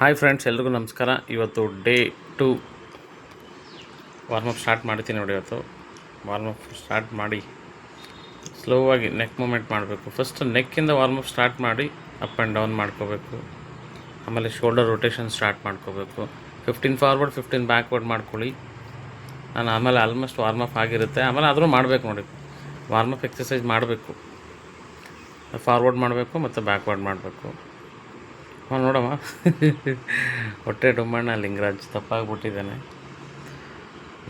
Hi friends ಎಲ್ರಿಗೂ ನಮಸ್ಕಾರ. ಇವತ್ತು ಡೇ ಟು ವಾರ್ಮಪ್ ಸ್ಟಾರ್ಟ್ ಮಾಡ್ತೀನಿ ನೋಡಿ ಇವತ್ತು. ವಾರ್ಮಪ್ ಸ್ಟಾರ್ಟ್ ಮಾಡಿ ಸ್ಲೋ ಆಗಿ ನೆಕ್ ಮೂಮೆಂಟ್ ಮಾಡಬೇಕು. ಫಸ್ಟ್ ನೆಕ್ಕಿಂದ ವಾರ್ಮಪ್ ಸ್ಟಾರ್ಟ್ ಮಾಡಿ ಅಪ್ ಆ್ಯಂಡ್ ಡೌನ್ ಮಾಡ್ಕೋಬೇಕು. ಆಮೇಲೆ ಶೋಲ್ಡರ್ ರೊಟೇಷನ್ ಸ್ಟಾರ್ಟ್ ಮಾಡ್ಕೋಬೇಕು. ಫಿಫ್ಟೀನ್ ಫಾರ್ವರ್ಡ್ ಫಿಫ್ಟೀನ್ ಬ್ಯಾಕ್ವರ್ಡ್ ಮಾಡ್ಕೊಳ್ಳಿ. ನಾನು ಆಮೇಲೆ ಆಲ್ಮೋಸ್ಟ್ ವಾರ್ಮಪ್ ಆಗಿರುತ್ತೆ. ಆಮೇಲೆ ಆದರೂ ಮಾಡಬೇಕು ನೋಡಿ. ವಾರ್ಮಪ್ ಎಕ್ಸಸೈಸ್ ಮಾಡಬೇಕು. ಫಾರ್ವರ್ಡ್ ಮಾಡಬೇಕು ಮತ್ತು ಬ್ಯಾಕ್ವರ್ಡ್ ಮಾಡಬೇಕು. ಹಾಂ, ನೋಡಮ್ಮ. ಹೊಟ್ಟೆ ಡುಮ್ಮಣ್ಣ ಲಿಂಗರಾಜ್, ತಪ್ಪಾಗ್ಬಿಟ್ಟಿದ್ದೀನಿ.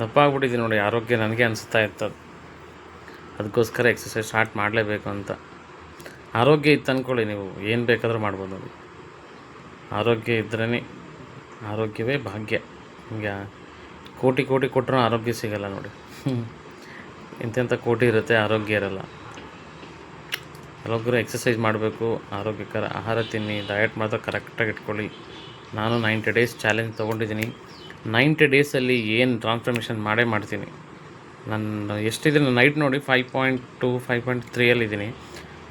ದಪ್ಪ ಆಗ್ಬಿಟ್ಟಿದ್ದೀನಿ ನೋಡಿ, ಆರೋಗ್ಯ ನನಗೆ ಅನಿಸ್ತಾ ಇರ್ತದೆ ಅದಕ್ಕೋಸ್ಕರ ಎಕ್ಸಸೈಸ್ ಸ್ಟಾರ್ಟ್ ಮಾಡಲೇಬೇಕು ಅಂತ. ಆರೋಗ್ಯ ಇತ್ತು ಅಂದ್ಕೊಳ್ಳಿ ನೀವು, ಏನು ಬೇಕಾದರೂ ಮಾಡ್ಬೋದು ನೋಡಿ ಆರೋಗ್ಯ ಇದ್ರೇ ಆರೋಗ್ಯವೇ ಭಾಗ್ಯ. ಹಿಂಗೆ ಕೋಟಿ ಕೋಟಿ ಕೊಟ್ಟರೂ ಆರೋಗ್ಯ ಸಿಗಲ್ಲ ನೋಡಿ. ಇಂತೆಂಥ ಕೋಟಿ ಇರುತ್ತೆ, ಆರೋಗ್ಯ ಇರಲ್ಲ. ಕೆಲವೊಬ್ಬರು ಎಕ್ಸಸೈಸ್ ಮಾಡಬೇಕು, ಆರೋಗ್ಯಕರ ಆಹಾರ ತಿನ್ನಿ ಡಯಟ್ ಮಾತ್ರ ಕರೆಕ್ಟಾಗಿ ಇಟ್ಕೊಳ್ಳಿ. ನಾನು ನೈಂಟಿ ಡೇಸ್ ಚಾಲೆಂಜ್ ತೊಗೊಂಡಿದ್ದೀನಿ. ನೈಂಟಿ ಡೇಸಲ್ಲಿ ಏನು ಟ್ರಾನ್ಸ್ಫರ್ಮೇಷನ್ ಮಾಡೇ ಮಾಡ್ತೀನಿ. ನಾನು ಎಷ್ಟಿದ್ದೀನಿ ನೈಟ್ ನೋಡಿ five point two five point ತ್ರೀಯಲ್ಲಿದ್ದೀನಿ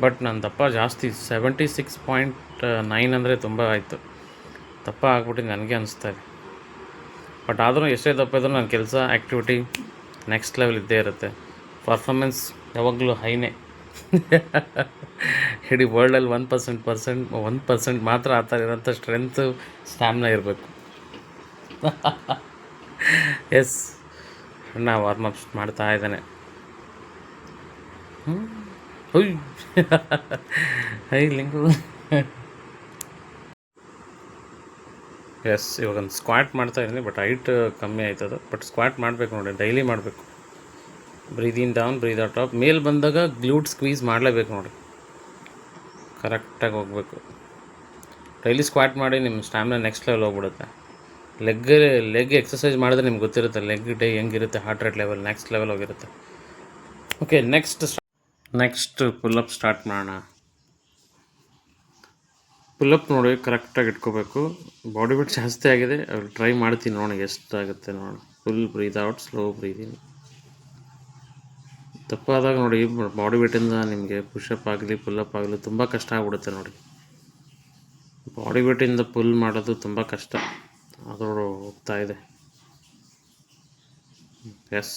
but ನನ್ನ ದಪ್ಪ ಜಾಸ್ತಿ ಸೆವೆಂಟಿ ಸಿಕ್ಸ್ ಪಾಯಿಂಟ್ ನೈನ್ ಅಂದರೆ ತುಂಬ ಆಯಿತು. ದಪ್ಪ ಆಗ್ಬಿಟ್ಟು ನನಗೆ ಅನಿಸ್ತಾ ಇದೆ. ಬಟ್ ಆದರೂ ಎಷ್ಟೇ ದಪ್ಪ ಇದ್ರೂ ನನ್ನ ಕೆಲಸ ಆ್ಯಕ್ಟಿವಿಟಿ ನೆಕ್ಸ್ಟ್ ಲೆವೆಲ್ ಇದ್ದೇ ಇರುತ್ತೆ. ಪರ್ಫಾರ್ಮೆನ್ಸ್ ಯಾವಾಗಲೂ ಹೈನೇ. ಇಡೀ ವರ್ಲ್ಡಲ್ಲಿ one percent percent one percent ಮಾತ್ರ ಆ ಥರ ಇರೋಂಥ ಸ್ಟ್ರೆಂತು ಸ್ಟ್ಯಾಮ್ನ ಇರಬೇಕು. ಎಸ್ ಅಣ್ಣ ಅಪ್ಸ್ ಮಾಡ್ತಾ ಇದ್ದಾನೆ. ಹ್ಞೂ ಹೈ ಲಿಂಗು ಎಸ್ ಇವಾಗ ಒಂದು ಸ್ಕ್ವಾಟ್ ಮಾಡ್ತಾ ಇದ್ದೀನಿ ಬಟ್ ಹೈಟ್ ಕಮ್ಮಿ ಆಯ್ತದ. ಬಟ್ ಸ್ಕ್ವಾಟ್ ಮಾಡಬೇಕು ನೋಡಿ ಡೈಲಿ ಮಾಡಬೇಕು. Breathe in down breathe out off ಮೇಲೆ ಬಂದಾಗ ಗ್ಲೂಟ್ ಸ್ಕ್ವೀಸ್ ಮಾಡಲೇಬೇಕು ನೋಡಿ ಕರೆಕ್ಟಾಗಿ ಹೋಗಬೇಕು. ಡೈಲಿ ಸ್ಕ್ವಾಟ್ ಮಾಡಿ ನಿಮ್ಮ ಸ್ಟ್ಯಾಮಿನಾ ನೆಕ್ಸ್ಟ್ ಲೆವೆಲ್ ಹೋಗ್ಬಿಡುತ್ತೆ. ಲೆಗ್ ಲೆಗ್ ಎಕ್ಸಸೈಸ್ ಮಾಡಿದ್ರೆ ನಿಮ್ಗೆ ಗೊತ್ತಿರುತ್ತೆ ಲೆಗ್ ಡೇ ಹೆಂಗಿರುತ್ತೆ heart rate level next level ಹೋಗಿರುತ್ತೆ. Okay next next pullup start ಮಾಡೋಣ. ಪುಲ್ಲಪ್ ನೋಡಿ ಕರೆಕ್ಟಾಗಿ ಇಟ್ಕೋಬೇಕು. ಬಾಡಿ ವೇಟ್ ಜಾಸ್ತಿ ಆಗಿದೆ ಟ್ರೈ ಮಾಡ್ತೀನಿ ನೋಡಿ, ಎಷ್ಟಾಗುತ್ತೆ ನೋಡಿ. Full breathe out slow breathe ದಪ್ಪ ನೋಡಿ ಬಾಡಿ ವೇಟಿಂದ ನಿಮಗೆ ಪುಷಪ್ ಆಗಲಿ ಪುಲ್ಲಪ್ ಆಗಲಿ ತುಂಬ ಕಷ್ಟ ಆಗ್ಬಿಡುತ್ತೆ ನೋಡಿ. ಬಾಡಿ ವೇಟಿಂದ ಪುಲ್ ಮಾಡೋದು ತುಂಬ ಕಷ್ಟ. ಅದರೊಳು ಹೋಗ್ತಾ ಇದೆ. ಎಸ್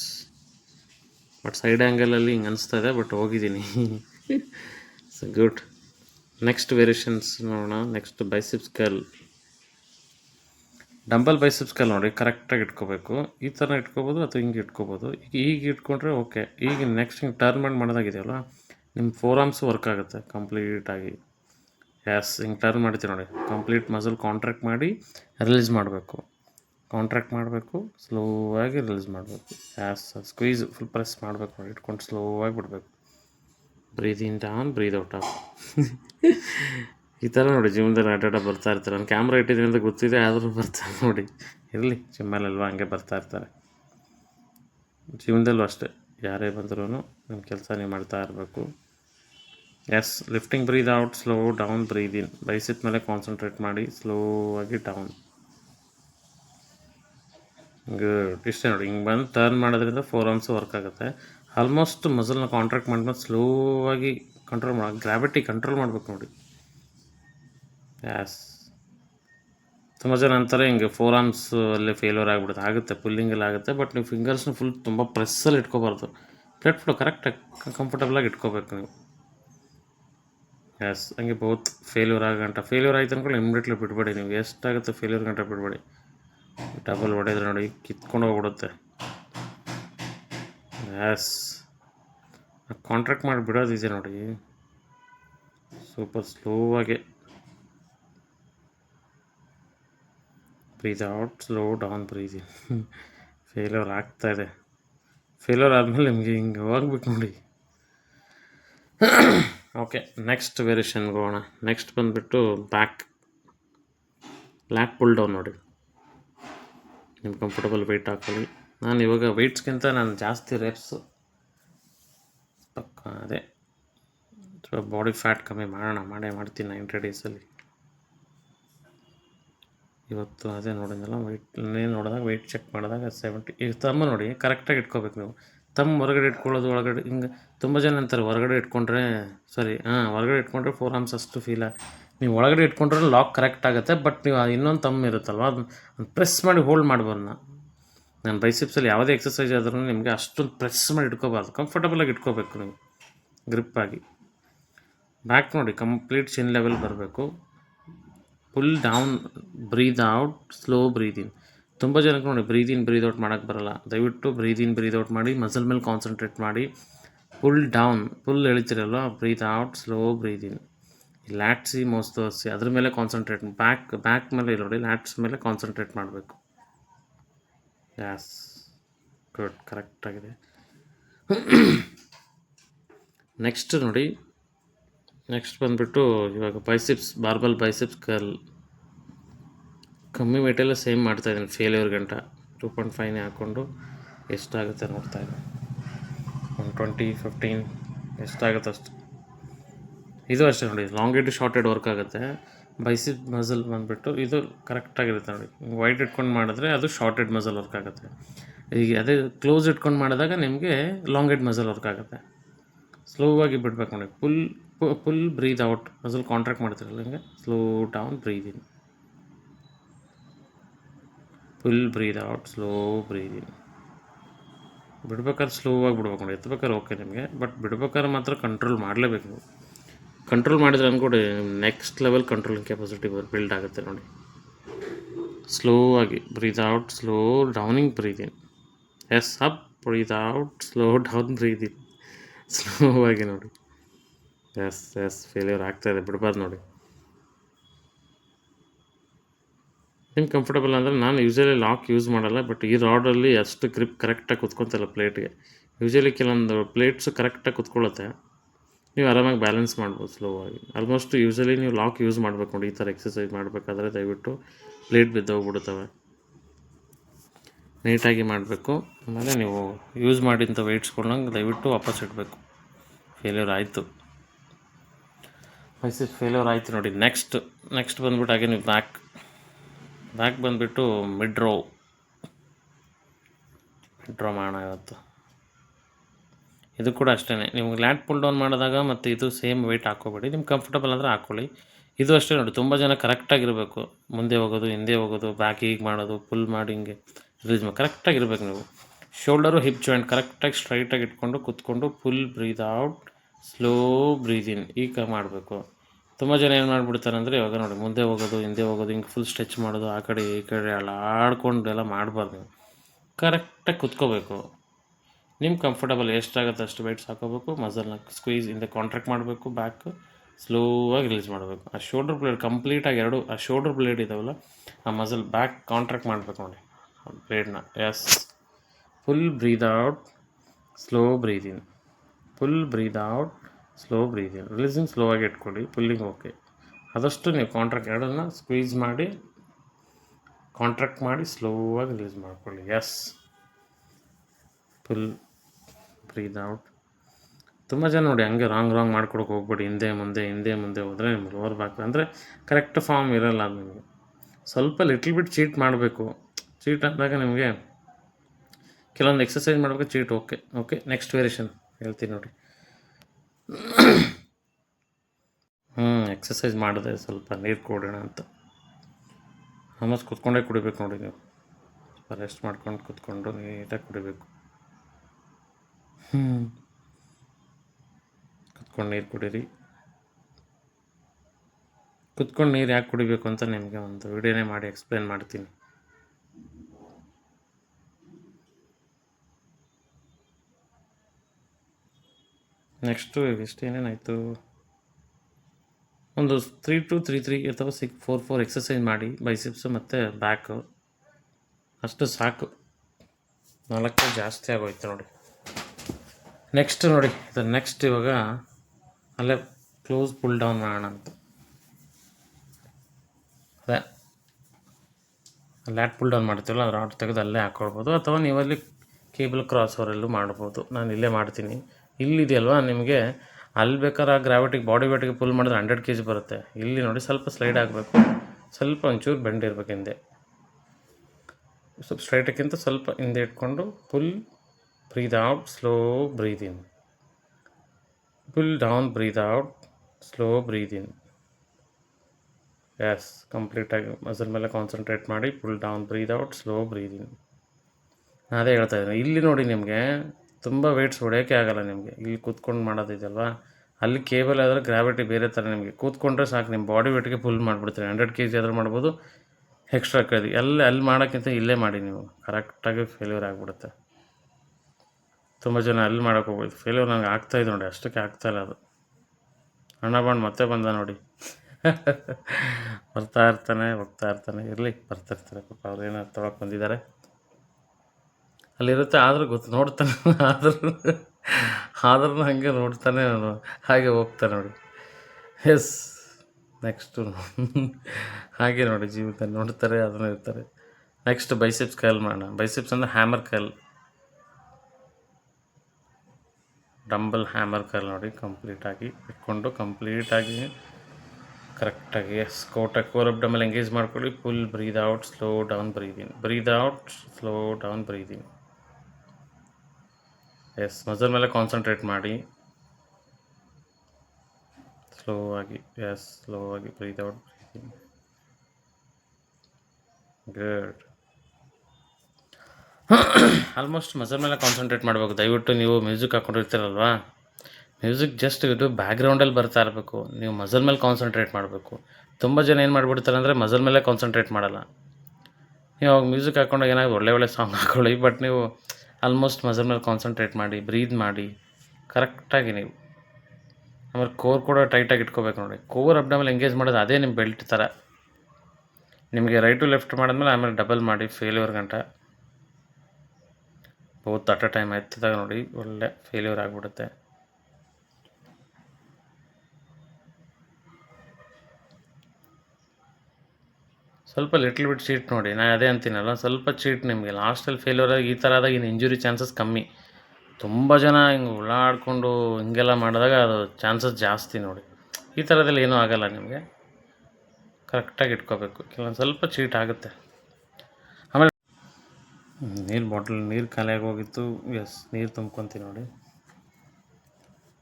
ಬಟ್ ಸೈಡ್ ಆ್ಯಂಗಲಲ್ಲಿ ಹಿಂಗೆ ಅನಿಸ್ತಾ ಇದೆ ಬಟ್ ಹೋಗಿದ್ದೀನಿ. ಸೊ ಗುಡ್ ನೆಕ್ಸ್ಟ್ ವೇರಿಯೇಷನ್ಸ್ ನೋಡೋಣ. Next biceps curl dumbbell biceps curl ನೋಡಿ ಕರೆಕ್ಟಾಗಿ ಇಟ್ಕೋಬೇಕು. ಈ ಥರ ಇಟ್ಕೋಬೋದು ಅಥವಾ ಹಿಂಗೆ ಇಟ್ಕೋಬೋದು. ಈಗ ಈಗ ಇಟ್ಕೊಂಡ್ರೆ ಓಕೆ ಈಗ ನೆಕ್ಸ್ಟ್ ಹಿಂಗೆ ಟರ್ನ್ ಮಾಡಿ ಮಾಡೋದಾಗಿದೆಯಲ್ಲ ನಿಮ್ಮ ಫೋರ್ ಆರ್ಮ್ಸ್ ವರ್ಕ್ ಆಗುತ್ತೆ ಕಂಪ್ಲೀಟಾಗಿ ಎಸ್ ಹಿಂಗೆ ಟರ್ನ್ ಮಾಡ್ತೀವಿ ನೋಡಿ. ಕಂಪ್ಲೀಟ್ ಮಸಲ್ ಕಾಂಟ್ರಾಕ್ಟ್ ಮಾಡಿ ರಿಲೀಸ್ ಮಾಡಬೇಕು. ಕಾಂಟ್ರಾಕ್ಟ್ ಮಾಡಬೇಕು ಸ್ಲೋ ಆಗಿ ರಿಲೀಸ್ ಮಾಡಬೇಕು. ಎಸ್ ಸ್ಕ್ವೀಸ್ ಫುಲ್ ಪ್ರೆಸ್ ಮಾಡಬೇಕು ನೋಡಿ. ಇಟ್ಕೊಂಡು ಸ್ಲೋ ಆಗಿ ಬಿಡಬೇಕು. Breathe in down breathe out off ಈ ಥರ ನೋಡಿ ಜೀವನದಲ್ಲಿ ಆಟಾಟ ಬರ್ತಾ ಇರ್ತಾರೆ. ನಾನು ಕ್ಯಾಮ್ರಾ ಇಟ್ಟಿದ್ದೀನಿ ಗೊತ್ತಿದೆ, ಆದರೂ ಬರ್ತಾರೆ ನೋಡಿ. ಇರಲಿ ಜಿಮ್ಮಲ್ಲಲ್ವ ಹಂಗೆ ಬರ್ತಾ ಇರ್ತಾರೆ. ಜೀವನದಲ್ಲೂ ಅಷ್ಟೇ, ಯಾರೇ ಬಂದ್ರೂ ನಿಮ್ಮ ಕೆಲಸ ನೀವು ಮಾಡ್ತಾ ಇರಬೇಕು. Yes lifting breathe out slow down breathe in ಬೈಸಿದ ಮೇಲೆ ಕಾನ್ಸಂಟ್ರೇಟ್ ಮಾಡಿ ಸ್ಲೋ ಆಗಿ ಡೌನ್ ಗುಡ್ ಇಷ್ಟೇ ನೋಡಿ, ಹಿಂಗೆ ಬಂದು ಟರ್ನ್ ಮಾಡೋದ್ರಿಂದ ಫೋರ್ ಆರ್ಮ್ಸು ವರ್ಕ್ ಆಗುತ್ತೆ. ಆಲ್ಮೋಸ್ಟ್ ಮಸಲ್ನ ಕಾಂಟ್ರಾಕ್ಟ್ ಮಾಡಿದ್ಮೇಲೆ ಸ್ಲೋ ಆಗಿ ಕಂಟ್ರೋಲ್ ಮಾಡಿ ಗ್ರಾವಿಟಿ ಕಂಟ್ರೋಲ್ ಮಾಡಬೇಕು ನೋಡಿ. ಎಸ್ ತುಂಬ ಜನ ಅಂತಾರೆ ಹಿಂಗೆ ಫೋರ್ ಆರ್ಮ್ಸ್ ಅಲ್ಲೇ ಫೇಲ್ಯೂರ್ ಆಗಿಬಿಡುತ್ತೆ. ಆಗುತ್ತೆ ಪುಲ್ಲಿಂಗಲ್ಲಿ ಆಗುತ್ತೆ ಬಟ್ ನೀವು ಫಿಂಗರ್ಸ್ನ ಫುಲ್ ತುಂಬ ಪ್ರೆಸ್ಸಲ್ಲಿ ಇಟ್ಕೋಬಾರ್ದು. ಪ್ಲೇಟ್ ಫುಲ್ ಕರೆಕ್ಟಾಗಿ ಕಂಫರ್ಟಬಲಾಗಿ ಇಟ್ಕೋಬೇಕು ನೀವು. ಎಸ್ ಹಂಗೆ ಬಹುತ್ ಫೇಲ್ಯೂರ್ ಆಗಂಟ ಫೇಲ್ಯೂರ್ ಆಯ್ತು ಅಂದ್ಕೊಂಡು ಇಮಿಡಿಯೇಟ್ಲಿ ಬಿಡಬೇಡಿ ನೀವು. ಎಷ್ಟಾಗುತ್ತೆ ಫೇಲ್ಯೂರ್ ಗಂಟ ಬಿಡಬೇಡಿ. ಡಬಲ್ ಹೊಡೆದ್ರೆ ನೋಡಿ, ಕಿತ್ಕೊಂಡು ಹೋಗ್ಬಿಡುತ್ತೆ. ಎಸ್ ಕಾಂಟ್ರಾಕ್ಟ್ ಮಾಡಿ ಬಿಡೋದಿದೆ ನೋಡಿ. Super slow breathe out slow down in failure ಆಗ್ತಾ ಇದೆ. ಫೇಲ್ಯೂರ್ ಆದಮೇಲೆ ನಿಮಗೆ ಹಿಂಗೆ ಹೋಗ್ಬೇಕು ನೋಡಿ. ಓಕೆ ನೆಕ್ಸ್ಟ್ ವೇರಿಯೇಷನ್ಗೆ ಹೋಗೋಣ. ನೆಕ್ಸ್ಟ್ ಬಂದುಬಿಟ್ಟು ಬ್ಯಾಕ್ ಲ್ಯಾಕ್ ಪುಲ್ ಡೌನ್ ನೋಡಿ. ನಿಮ್ಮ ಕಂಫರ್ಟಬಲ್ ವೆಯ್ಟ್ ಹಾಕೊಳ್ಳಿ. ನಾನು ಇವಾಗ ವೆಯ್ಟ್ಸ್ಗಿಂತ ನಾನು ಜಾಸ್ತಿ ರೇಪ್ಸು ಪಕ್ಕ ಅದೇ. ಬಾಡಿ ಫ್ಯಾಟ್ ಕಮ್ಮಿ ಮಾಡೋಣ, ಮಾಡೇ ಮಾಡ್ತೀನಿ ನೈಂಟಿ ಡೇಸಲ್ಲಿ. ಇವತ್ತು ಅದೇ ನೋಡಿದ್ನಲ್ಲ ವೆಯ್ಟ್ ನೋಡಿದಾಗ ವೆಯ್ಟ್ ಚೆಕ್ ಮಾಡಿದಾಗ ಸೆವೆಂಟಿ ಈಗ ತಮ್ಮ ನೋಡಿ ಕರೆಕ್ಟಾಗಿ ಇಟ್ಕೋಬೇಕು ನೀವು. ತಮ್ಮ ಹೊರಗಡೆ ಇಟ್ಕೊಳ್ಳೋದು, ಒಳಗಡೆ ಹಿಂಗೆ ತುಂಬ ಜನ ಅಂತಾರೆ, ಹೊರಗಡೆ ಇಟ್ಕೊಂಡ್ರೆ ಸಾರಿ ಹಾಂ, ಹೊರಗಡೆ ಇಟ್ಕೊಂಡ್ರೆ ಫೋರ್ ಆರ್ಮ್ಸ್ ಅಷ್ಟು ಫೀಲ ನೀವು ಒಳಗಡೆ ಇಟ್ಕೊಂಡ್ರೆ ಲಾಕ್ ಕರೆಕ್ಟ್ ಆಗುತ್ತೆ ಬಟ್ ನೀವು ಇನ್ನೊಂದು ತಮ್ಮ ಇರುತ್ತಲ್ವ, ಅದನ್ನ ಪ್ರೆಸ್ ಮಾಡಿ ಹೋಲ್ಡ್ ಮಾಡ್ಬೋದನ್ನ ನಾನು ಬೈಸಿಪ್ಸಲ್ಲಿ ಯಾವುದೇ ಎಕ್ಸಸೈಸ್ ಆದ್ರೂ ನಿಮಗೆ ಅಷ್ಟೊಂದು ಪ್ರೆಸ್ ಮಾಡಿ ಇಟ್ಕೋಬಾರ್ದು ಕಂಫರ್ಟಬಲಾಗಿ ಇಟ್ಕೋಬೇಕು ನೀವು ಗ್ರಿಪ್ಪಾಗಿ ಬ್ಯಾಕ್ ನೋಡಿ ಕಂಪ್ಲೀಟ್ ಚಿನ್ ಲೆವೆಲ್ ಬರಬೇಕು. Full down breathe out slow breathe in ತುಂಬ ಜನಕ್ಕೆ ನೋಡಿ ಬ್ರೀದ್ ಇನ್ ಬ್ರೀದ್ ಔಟ್ ಮಾಡೋಕ್ಕೆ ಬರಲ್ಲ. ದಯವಿಟ್ಟು ಬ್ರೀದ್ ಇನ್ ಬ್ರೀದ್ ಔಟ್ ಮಾಡಿ ಮಸಲ್ ಮೇಲೆ ಕಾನ್ಸಂಟ್ರೇಟ್ ಮಾಡಿ. Full down full ಎಳಿತಿರಲ್ಲ breathe out slow breathe in ಲ್ಯಾಟ್ಸಿ ಮೋಸ್ತೋಸಿ ಅದ್ರ ಮೇಲೆ ಕಾನ್ಸಂಟ್ರೇಟ್ ಬ್ಯಾಕ್ ಬ್ಯಾಕ್ ಮೇಲೆ ಇಲ್ಲ ನೋಡಿ ಲ್ಯಾಟ್ಸ್ ಮೇಲೆ ಕಾನ್ಸಂಟ್ರೇಟ್ ಮಾಡಬೇಕು. ಯಾಸ್ ಗುಡ್ ಕರೆಕ್ಟಾಗಿದೆ ನೆಕ್ಸ್ಟ್ ನೋಡಿ ನೆಕ್ಸ್ಟ್ ಬಂದುಬಿಟ್ಟು ಇವಾಗ ಬೈಸಿಪ್ಸ್ ಬಾರ್ಬಲ್ ಬೈಸಿಪ್ಸ್ ಕರ್ಲ್ ಕಮ್ಮಿ ವೆಯ್ಟೆಲ್ಲ ಸೇಮ್ ಮಾಡ್ತಾಯಿದ್ದೀನಿ ಫೇಲ್ಯೂರ್ ಗಂಟ. ಟೂ ಪಾಯಿಂಟ್ ಫೈವ್ನೇ ಹಾಕ್ಕೊಂಡು ಎಷ್ಟಾಗುತ್ತೆ ನೋಡ್ತಾ ಇದ್ದೀನಿ. ಒನ್ ಟ್ವೆಂಟಿ ಫಿಫ್ಟೀನ್ ಎಷ್ಟಾಗುತ್ತೆ ಅಷ್ಟು. ಇದು ಅಷ್ಟೇ ನೋಡಿ ಲಾಂಗ್ ಇಟ್ಟು ಶಾರ್ಟೆಡ್ ವರ್ಕ್ ಆಗುತ್ತೆ. ಬೈಸಿಪ್ ಮಸಲ್ ಬಂದುಬಿಟ್ಟು ಇದು ಕರೆಕ್ಟಾಗಿರುತ್ತೆ ನೋಡಿ. ವೈಟ್ ಇಟ್ಕೊಂಡು ಮಾಡಿದ್ರೆ ಅದು ಶಾರ್ಟೆಡ್ ಮಸಲ್ ವರ್ಕ್ ಆಗುತ್ತೆ. ಈಗ ಅದೇ ಕ್ಲೋಸ್ ಇಟ್ಕೊಂಡು ಮಾಡಿದಾಗ ನಿಮಗೆ ಲಾಂಗ್ ಮಸಲ್ ವರ್ಕ್ ಆಗುತ್ತೆ. ಸ್ಲೋವಾಗಿ ಬಿಡ್ಬೇಕು ನೋಡಿ full full breathe out muscle contract ಮಾಡ್ತಿರಲ್ಲ ಹಿಂಗೆ? Slow down breathe in full breathe out slow breathe in ಬಿಡ್ಬೇಕಾದ್ರೆ slow ಆಗಿ ಬಿಡ್ಬೇಕು ನೋಡಿ. ಎತ್ತಬೇಕಾದ್ರೆ ಓಕೆ ನಿಮಗೆ. ಬಟ್ ಬಿಡ್ಬೇಕಾದ್ರೆ ಮಾತ್ರ ಕಂಟ್ರೋಲ್ ಮಾಡಲೇಬೇಕು ನೀವು. ಕಂಟ್ರೋಲ್ ಮಾಡಿದ್ರೆ ಅಂದ್ಕೊಡಿ next level controlling capacity build ಆಗುತ್ತೆ ನೋಡಿ. ಸ್ಲೋ ಆಗಿ breathe out slow downing breathe in yes up breathe out slow down breathe in slow ಆಗಿ ನೋಡಿ. ಎಸ್ ಎಸ್ ಫೇಲ್ಯೂರ್ ಆಗ್ತಾಯಿದೆ. ಬಿಡಬಾರ್ದು ನೋಡಿ. ನಿಮ್ಗೆ ಕಂಫರ್ಟಬಲ್ ಅಂದರೆ ನಾನು ಯೂಶಲಿ ಲಾಕ್ ಯೂಸ್ ಮಾಡಲ್ಲ ಬಟ್ ಈ ರಾಡಲ್ಲಿ ಅಷ್ಟು ಗ್ರಿಪ್ ಕರೆಕ್ಟಾಗಿ ಕುತ್ಕೊತಲ್ಲ ಪ್ಲೇಟ್ಗೆ ಯೂಶಲಿ ಕೆಲವೊಂದು ಪ್ಲೇಟ್ಸು ಕರೆಕ್ಟಾಗಿ ಕುತ್ಕೊಳ್ಳುತ್ತೆ. ನೀವು ಆರಾಮಾಗಿ ಬ್ಯಾಲೆನ್ಸ್ ಮಾಡ್ಬೋದು ಸ್ಲೋ ಆಗಿ. ಆಲ್ಮೋಸ್ಟ್ ಯೂಶಲಿ ನೀವು ಲಾಕ್ ಯೂಸ್ ಮಾಡಬೇಕು ನೋಡಿ, ಈ ಥರ ಎಕ್ಸಸೈಸ್ ಮಾಡಬೇಕಾದ್ರೆ ದಯವಿಟ್ಟು ಪ್ಲೇಟ್ ಬಿದ್ದೋಗ್ಬಿಡ್ತವೆ ನೀಟಾಗಿ ಮಾಡಬೇಕು. ಆಮೇಲೆ ನೀವು ಯೂಸ್ ಮಾಡಿದಂಥ ವೆಯ್ಟ್ಸ್ಗಳನ್ನ ದಯವಿಟ್ಟು ವಾಪಸ್ ಇಡಬೇಕು. ಫೇಲ್ಯೂರ್ ಆಯಿತು. ಮೈಸೂರು ಫೇಲ್ಯೂರ್ ಆಯಿತು ನೋಡಿ. ನೆಕ್ಸ್ಟ್ ನೆಕ್ಸ್ಟ್ ಬಂದ್ಬಿಟ್ಟು ಹಾಗೆ ನೀವು ಬ್ಯಾಕ್ ಬ್ಯಾಕ್ ಬಂದುಬಿಟ್ಟು ಮಿಡ್ ರೋ ಮಿಡ್ ರೋ ಮಾಡೋಣ ಇವತ್ತು. ಇದು ಕೂಡ ಅಷ್ಟೇ ನೀವು ಲ್ಯಾಟ್ ಪುಲ್ ಡೌನ್ ಮಾಡಿದಾಗ ಮತ್ತು ಇದು ಸೇಮ್ ವೆಯ್ಟ್ ಹಾಕೋಬೇಡಿ ನಿಮ್ಗೆ ಕಂಫರ್ಟಬಲ್ ಅಂದರೆ ಹಾಕ್ಕೊಳ್ಳಿ. ಇದು ಅಷ್ಟೇ ನೋಡಿ, ತುಂಬ ಜನ ಕರೆಕ್ಟಾಗಿರಬೇಕು ಮುಂದೆ ಹೋಗೋದು, ಹಿಂದೆ ಹೋಗೋದು ಬ್ಯಾಕ್ ಹೀಗೆ ಮಾಡೋದು ಪುಲ್ ಮಾಡಿ ಹಿಂಗೆ. ರಿಲೀಸ್ ಮಾಡಿ ಕರೆಕ್ಟಾಗಿರ್ಬೇಕು ನೀವು. ಶೋಲ್ಡರು ಹಿಪ್ ಜಾಯಿಂಟ್ ಕರೆಕ್ಟಾಗಿ ಸ್ಟ್ರೈಟಾಗಿ ಇಟ್ಕೊಂಡು ಕುತ್ಕೊಂಡು full breathe out slow breathe in in ಈಗ ಮಾಡಬೇಕು. ತುಂಬ ಜನ ಏನು ಮಾಡಿಬಿಡ್ತಾರೆ ಅಂದರೆ ಇವಾಗ ನೋಡಿ, ಮುಂದೆ ಹೋಗೋದು, ಹಿಂದೆ ಹೋಗೋದು, ಹಿಂಗೆ ಫುಲ್ ಸ್ಟ್ರೆಚ್ ಮಾಡೋದು, ಆ ಕಡೆ, ಈ ಕಡೆ ಎಲ್ಲ ಆಡ್ಕೊಂಡು ಎಲ್ಲ ಮಾಡಬಾರ್ದು ನೀವು. ಕರೆಕ್ಟಾಗಿ ಕುತ್ಕೋಬೇಕು. ನಿಮ್ಮ ಕಂಫರ್ಟಬಲ್ ಎಷ್ಟಾಗುತ್ತೆ ಅಷ್ಟು ವೈಟ್ ಹಾಕೋಬೇಕು ಮಸಲ್ನ ಸ್ಕ್ವೀಸ್ ಇಂದ ಕಾಂಟ್ರಾಕ್ಟ್ ಮಾಡಬೇಕು ಬ್ಯಾಕ್ ಸ್ಲೋ ಆಗಿ ರಿಲೀಸ್ ಮಾಡಬೇಕು. ಆ ಶೋಲ್ಡರ್ ಬ್ಲೇಡ್ ಕಂಪ್ಲೀಟಾಗಿ ಎರಡು, ಆ ಶೋಲ್ಡರ್ ಬ್ಲೇಡ್ ಇದಾವಲ್ಲ, ಆ ಮಸಲ್ ಬ್ಯಾಕ್ ಕಾಂಟ್ರಾಕ್ಟ್ ಮಾಡಬೇಕು ನೋಡಿ ಬ್ಲೇಡ್ನ yes full breathe out slow breathe full breathe out slow breathe in releasing slow ಆಗಿ ಇಟ್ಕೊಳ್ಳಿ ಪುಲ್ಲಿಂಗ್ ಓಕೆ ಆದಷ್ಟು ನೀವು ಕಾಂಟ್ರಾಕ್ಟ್ ಎರಡನ್ನು ಸ್ಕ್ವೀಸ್ ಮಾಡಿ ಕಾಂಟ್ರಾಕ್ಟ್ ಮಾಡಿ ಸ್ಲೋ ಆಗಿ ರಿಲೀಸ್ ಮಾಡ್ಕೊಳ್ಳಿ. ಎಸ್ ಫುಲ್ ಬ್ರೀದ್ ಔಟ್ ತುಂಬ ಜನ ನೋಡಿ ಹಂಗೆ ರಾಂಗ್ ರಾಂಗ್ ಮಾಡ್ಕೊಡೋಕೆ ಹೋಗ್ಬೇಡಿ. ಹಿಂದೆ, ಮುಂದೆ ಹಿಂದೆ, ಮುಂದೆ ಹೋದರೆ ನಿಮ್ಗೆ ಲೋವರ್ ಬ್ಯಾಕ್ ಅಂದರೆ ಕರೆಕ್ಟ್ ಫಾರ್ಮ್ ಇರೋಲ್ಲ ಅದು ನಿಮಗೆ. ಸ್ವಲ್ಪ ಲಿಟ್ಲ್ ಬಿಟ್ ಚೀಟ್ ಮಾಡಬೇಕು. ಚೀಟ್ ಅಂದಾಗ ನಿಮಗೆ ಕೆಲವೊಂದು ಎಕ್ಸಸೈಸ್ ಮಾಡಬೇಕು cheat okay okay next variation ಹೇಳ್ತೀನಿ ನೋಡಿ ಹ್ಞೂ ಎಕ್ಸಸೈಸ್ ಮಾಡಿದೆ ಸ್ವಲ್ಪ ನೀರು ಕುಡೋಣ ಅಂತ. ಆಮೇಲೆ ಕುತ್ಕೊಂಡೇ ಕುಡಿಬೇಕು ನೋಡಿ ನೀವು. ಸ್ವಲ್ಪ ರೆಸ್ಟ್ ಮಾಡ್ಕೊಂಡು ಕುತ್ಕೊಂಡು ನೀಟಾಗಿ ಕುಡಿಬೇಕು. ಹ್ಞೂ ಕುತ್ಕೊಂಡು ನೀರು ಕುಡೀರಿ. ಕುತ್ಕೊಂಡು ನೀರು ಯಾಕೆ ಕುಡಿಬೇಕು ಅಂತ ನಿಮಗೆ ಒಂದು ವಿಡಿಯೋನೇ ಮಾಡಿ ಎಕ್ಸ್ಪ್ಲೇನ್ ಮಾಡ್ತೀನಿ. ನೆಕ್ಸ್ಟು ಇಷ್ಟು ಏನೇನಾಯಿತು ಒಂದು ತ್ರೀ ಟು ತ್ರೀ ತ್ರೀ ಅಥವಾ ಸಿಕ್ ಫೋರ್ ಫೋರ್ ಎಕ್ಸಸೈಸ್ ಮಾಡಿ ಬೈಸಿಪ್ಸು ಮತ್ತು ಬ್ಯಾಕು ಅಷ್ಟು ಸಾಕು. ನಾಲ್ಕು ಜಾಸ್ತಿ ಆಗೋಯ್ತು ನೋಡಿ. ನೆಕ್ಸ್ಟ್ ನೋಡಿ, ಇದು ನೆಕ್ಸ್ಟ್ ಇವಾಗ ಅಲ್ಲೇ ಕ್ಲೋಸ್ ಪುಲ್ ಡೌನ್ ಮಾಡೋಣ ಅಂತ. ಅದೇ. ಲ್ಯಾಟ್ ಪುಲ್ ಡೌನ್ ಮಾಡ್ತೀವಲ್ಲ ರಾಡ್ ತೆಗೆದು ಅಲ್ಲೇ ಹಾಕ್ಕೊಳ್ಬೋದು ಅಥವಾ ನೀವಲ್ಲಿ ಕೇಬಲ್ ಕ್ರಾಸ್ ಓವರಲ್ಲೂ ಮಾಡ್ಬೋದು. ನಾನು ಇಲ್ಲೇ ಮಾಡ್ತೀನಿ. ಇಲ್ಲಿದೆಯಲ್ವಾ ನಿಮಗೆ? ಅಲ್ಲಿ ಬೇಕಾದ್ರೆ ಆ ಗ್ರಾವಿಟಿಗೆ ಬಾಡಿ ವೇಟಿಗೆ ಪುಲ್ ಮಾಡಿದ್ರೆ ಹಂಡ್ರೆಡ್ ಕೆ ಜಿ ಬರುತ್ತೆ. ಇಲ್ಲಿ ನೋಡಿ ಸ್ವಲ್ಪ ಸ್ಲೈಡ್ ಆಗಬೇಕು. ಸ್ವಲ್ಪ ಒಂಚೂರು ಬೆಂಡ್ ಇರಬೇಕು ಹಿಂದೆ. ಸ್ವಲ್ಪ ಸ್ಟ್ರೈಟಕ್ಕಿಂತ ಸ್ವಲ್ಪ ಹಿಂದೆ ಇಟ್ಕೊಂಡು full breathe out slow breathe in full down breathe out slow breathe in yes ಕಂಪ್ಲೀಟಾಗಿ ಮಸಲ್ ಮೇಲೆ ಕಾನ್ಸಂಟ್ರೇಟ್ ಮಾಡಿ full down breathe out slow breathing ನಾನು ಅದೇ ಹೇಳ್ತಾ ಇದ್ದೀನಿ. ಇಲ್ಲಿ ನೋಡಿ ನಿಮಗೆ ತುಂಬ ವೇಟ್ಸ್ ಹೊಡೆಯೋಕ್ಕೆ ಆಗೋಲ್ಲ ನಿಮಗೆ. ಇಲ್ಲಿ ಕೂತ್ಕೊಂಡು ಮಾಡೋದಿದೆಯಲ್ವಾ ಅಲ್ಲಿ ಕೇಬಲ್ ಆದರೆ ಗ್ರಾವಿಟಿ ಬೇರೆ ಥರ ನಿಮಗೆ. ಕೂತ್ಕೊಂಡ್ರೆ ಸಾಕು ನಿಮ್ಮ ಬಾಡಿ ವೇಟ್ಗೆ ಫುಲ್ ಮಾಡಿಬಿಡ್ತೀರಿ. ಹಂಡ್ರೆಡ್ ಕೆ ಜಿ ಆದರೂ ಮಾಡ್ಬೋದು ಎಕ್ಸ್ಟ್ರಾ ಕದಿ ಅಲ್ಲಿ ಅಲ್ಲಿ ಮಾಡೋಕ್ಕಿಂತ ಇಲ್ಲೇ ಮಾಡಿ ನೀವು. ಕರೆಕ್ಟಾಗಿ ಫೇಲ್ಯೂರ್ ಆಗಿಬಿಡುತ್ತೆ. ತುಂಬ ಜನ ಅಲ್ಲಿ ಮಾಡೋಕೆ ಹೋಗ್ಬೋದು. ಫೇಲ್ಯೂರ್ ನನಗೆ ಆಗ್ತಾಯಿದೆ ನೋಡಿ. ಅಷ್ಟಕ್ಕೆ ಆಗ್ತಾಯಿಲ್ಲ ಅದು. ಅಣ್ಣ ಬಾಂಡ್ ಮತ್ತೆ ಬಂದ ನೋಡಿ. ಬರ್ತಾ ಇರ್ತಾನೆ, ಹೋಗ್ತಾ ಇರ್ತಾನೆ. ಇರಲಿ, ಬರ್ತಾ ಇರ್ತಾರೆ. ಪಾಪ ಅವ್ರು ಏನೋ ತೊಗೊಳಕ್ಕೆ ಬಂದಿದ್ದಾರೆ. ಅಲ್ಲಿರುತ್ತೆ, ಆದರೂ ಗೊತ್ತು, ನೋಡ್ತಾನೆ ಆದ್ರೂ. ಆದ್ರೂ ಹಾಗೆ ನೋಡ್ತಾನೆ ನಾನು ಹಾಗೆ ಹೋಗ್ತಾನೆ ನೋಡಿ. ಎಸ್ ನೆಕ್ಸ್ಟು ಹಾಗೆ ನೋಡಿ ಜೀವಿತ ನೋಡ್ತಾರೆ, ಅದನ್ನು ಇರ್ತಾರೆ. ನೆಕ್ಸ್ಟ್ ಬೈಸೆಪ್ಸ್ ಕೈಲ್ ಮಾಡೋಣ. ಬೈಸೆಪ್ಸ್ ಅಂದರೆ hammer curl dumbbell hammer curl ನೋಡಿ ಕಂಪ್ಲೀಟಾಗಿ ಇಟ್ಕೊಂಡು ಕಂಪ್ಲೀಟಾಗಿ ಕರೆಕ್ಟಾಗಿ yes core core dumbbell engage ಮಾಡ್ಕೊಳ್ಳಿ. Full breathe out slow down breathe in breathe out slow down breathe in yes muscle ಮೇಲೆ ಕಾನ್ಸಂಟ್ರೇಟ್ ಮಾಡಿ. ಸ್ಲೋ ಆಗಿ ಎಸ್ ಸ್ಲೋ ಆಗಿ breathe out good almost muscle ಮೇಲೆ ಕಾನ್ಸಂಟ್ರೇಟ್ ಮಾಡಬೇಕು. ದಯವಿಟ್ಟು ನೀವು ಮ್ಯೂಸಿಕ್ ಹಾಕೊಂಡಿರ್ತೀರಲ್ವಾ? ಮ್ಯೂಸಿಕ್ ಜಸ್ಟ್ ಇದು ಬ್ಯಾಕ್ಗ್ರೌಂಡಲ್ಲಿ ಬರ್ತಾ ಇರಬೇಕು. ನೀವು ಮಜಲ್ ಮೇಲೆ ಕಾನ್ಸಂಟ್ರೇಟ್ ಮಾಡಬೇಕು. ತುಂಬ ಜನ ಏನು ಮಾಡಿಬಿಡ್ತಾರೆ ಅಂದರೆ ಮಜಲ್ ಮೇಲೆ ಕಾನ್ಸಂಟ್ರೇಟ್ ಮಾಡಲ್ಲ. ನೀವು ಅವಾಗ ಮ್ಯೂಸಿಕ್ ಹಾಕೊಂಡಾಗ ಏನಾದ್ರು ಒಳ್ಳೆ ಒಳ್ಳೆ ಸಾಂಗ್ ಹಾಕೊಳ್ಳಿ ಬಟ್ ನೀವು ಆಲ್ಮೋಸ್ಟ್ ಮಸಲ್ ಮೇಲೆ ಕಾನ್ಸಂಟ್ರೇಟ್ ಮಾಡಿ ಬ್ರೀದ್ ಮಾಡಿ ಕರೆಕ್ಟಾಗಿ ನೀವು. ಆಮೇಲೆ ಕೋರ್ ಕೂಡ ಟೈಟಾಗಿ ಇಟ್ಕೋಬೇಕು ನೋಡಿ. ಕೋರ್ ಅಬ್ಡಮಲ್ಲಿ ಎಂಗೇಜ್ ಮಾಡೋದು ಅದೇ ನಿಮ್ಮ ಬೆಲ್ಟ್ ಥರ ನಿಮಗೆ ರೈಟು ಲೆಫ್ಟ್ ಮಾಡಿದ್ಮೇಲೆ ಆಮೇಲೆ ಡಬಲ್ ಮಾಡಿ ಫೇಲ್ಯೂರ್ ಗಂಟ. ಬಹುತ್ ಅಟ್ ಅ ಟೈಮ್ ಎತ್ತಿದಾಗ ನೋಡಿ ಒಳ್ಳೆ ಫೇಲ್ಯೂರ್ ಆಗಿಬಿಡುತ್ತೆ. ಸ್ವಲ್ಪ ಲಿಟ್ಲ್ ಬಿಟ್ ಚೀಟ್ ನೋಡಿ, ನಾನು ಅದೇ ಅಂತೀನಲ್ಲ, ಸ್ವಲ್ಪ ಚೀಟ್ ನಿಮಗೆ. ಲಾಸ್ಟಲ್ಲಿ ಫೇಲ್ಯೂರ್ ಆಗಿ ಈ ಥರ ಆದಾಗ ಇನ್ನು ಇಂಜುರಿ ಚಾನ್ಸಸ್ ಕಮ್ಮಿ. ತುಂಬ ಜನ ಹಿಂಗೆ ಉಳ್ಳಾಡ್ಕೊಂಡು ಹಿಂಗೆಲ್ಲ ಮಾಡಿದಾಗ ಅದು ಚಾನ್ಸಸ್ ಜಾಸ್ತಿ ನೋಡಿ. ಈ ಥರದಲ್ಲಿ ಏನೂ ಆಗೋಲ್ಲ ನಿಮಗೆ. ಕರೆಕ್ಟಾಗಿ ಇಟ್ಕೋಬೇಕು. ಕೆಲವೊಂದು ಸ್ವಲ್ಪ ಚೀಟ್ ಆಗುತ್ತೆ. ಆಮೇಲೆ ನೀರು ಬಾಟ್ಲ್ ನೀರು ಖಾಲಿಯಾಗಿ ಹೋಗಿತ್ತು. ಎಸ್ ನೀರು ತುಂಬ್ಕೊತೀನಿ ನೋಡಿ.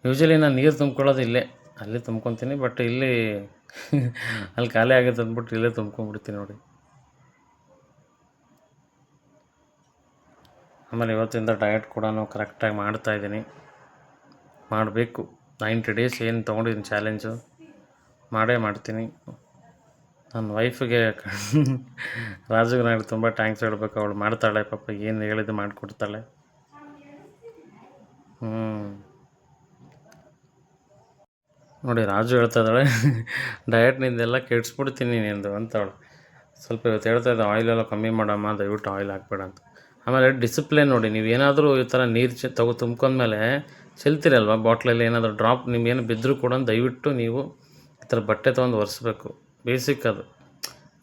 ಯೂಶಲಿ ನಾನು ನೀರು ತುಂಬ್ಕೊಳ್ಳೋದು ಇಲ್ಲೇ. ಅಲ್ಲೇ ತುಂಬ್ಕೊತೀನಿ ಬಟ್ ಇಲ್ಲಿ ಅಲ್ಲಿ ಖಾಲಿ ಆಗುತ್ತೆ ಅಂದ್ಬಿಟ್ಟು ಇಲ್ಲೇ ತುಂಬ್ಕೊಂಡ್ಬಿಡ್ತೀನಿ ನೋಡಿ. ಆಮೇಲೆ ಇವತ್ತಿಂದ ಡಯಟ್ ಕೂಡ ಕರೆಕ್ಟಾಗಿ ಮಾಡ್ತಾಯಿದ್ದೀನಿ ಮಾಡಬೇಕು. ನೈಂಟಿ ಡೇಸ್ ಏನು ತೊಗೊಂಡಿದ್ದೀನಿ ಚಾಲೆಂಜು ಮಾಡೇ ಮಾಡ್ತೀನಿ. ನನ್ನ ವೈಫಿಗೆ ರಾಜುಗೆ ನಾನು ತುಂಬ ಟ್ಯಾಂಕ್ಸ್ ಹೇಳ್ಬೇಕು. ಅವಳು ಮಾಡ್ತಾಳೆ ಪಾಪ, ಏನು ಹೇಳಿದ್ದು ಮಾಡಿಕೊಡ್ತಾಳೆ. ಹ್ಞೂ ನೋಡಿ ರಾಜು ಹೇಳ್ತಾ ಇದ್ದಾಳೆ. ಡಯಟ್ ನಿಂದೆಲ್ಲ ಕೆಡಿಸ್ಬಿಡ್ತೀನಿ ನಿಂದು ಅಂತವಳು ಸ್ವಲ್ಪ ಇವತ್ತು ಹೇಳ್ತಾ ಇದ್ದ ಎಲ್ಲ ಕಮ್ಮಿ ಮಾಡಮ್ಮ, ದಯವಿಟ್ಟು ಆಯಿಲ್ ಹಾಕ್ಬೇಡ ಅಂತ. ಆಮೇಲೆ ಡಿಸಿಪ್ಲಿನ್ ನೋಡಿ, ನೀವು ಏನಾದರೂ ಈ ಥರ ನೀರು ಚ ತಗೋ ತುಂಬ್ಕೊಂಡ್ಮೇಲೆ ಚೆಲ್ತಿರಲ್ವ? ಬಾಟ್ಲಲ್ಲಿ ಏನಾದರೂ ಡ್ರಾಪ್ ನಿಮ್ಗೇನು ಬಿದ್ದರೂ ಕೂಡ ದಯವಿಟ್ಟು ನೀವು ಈ ಥರ ಬಟ್ಟೆ ತೊಗೊಂಡು ಒರೆಸ್ಬೇಕು. ಬೇಸಿಕ್ ಅದು.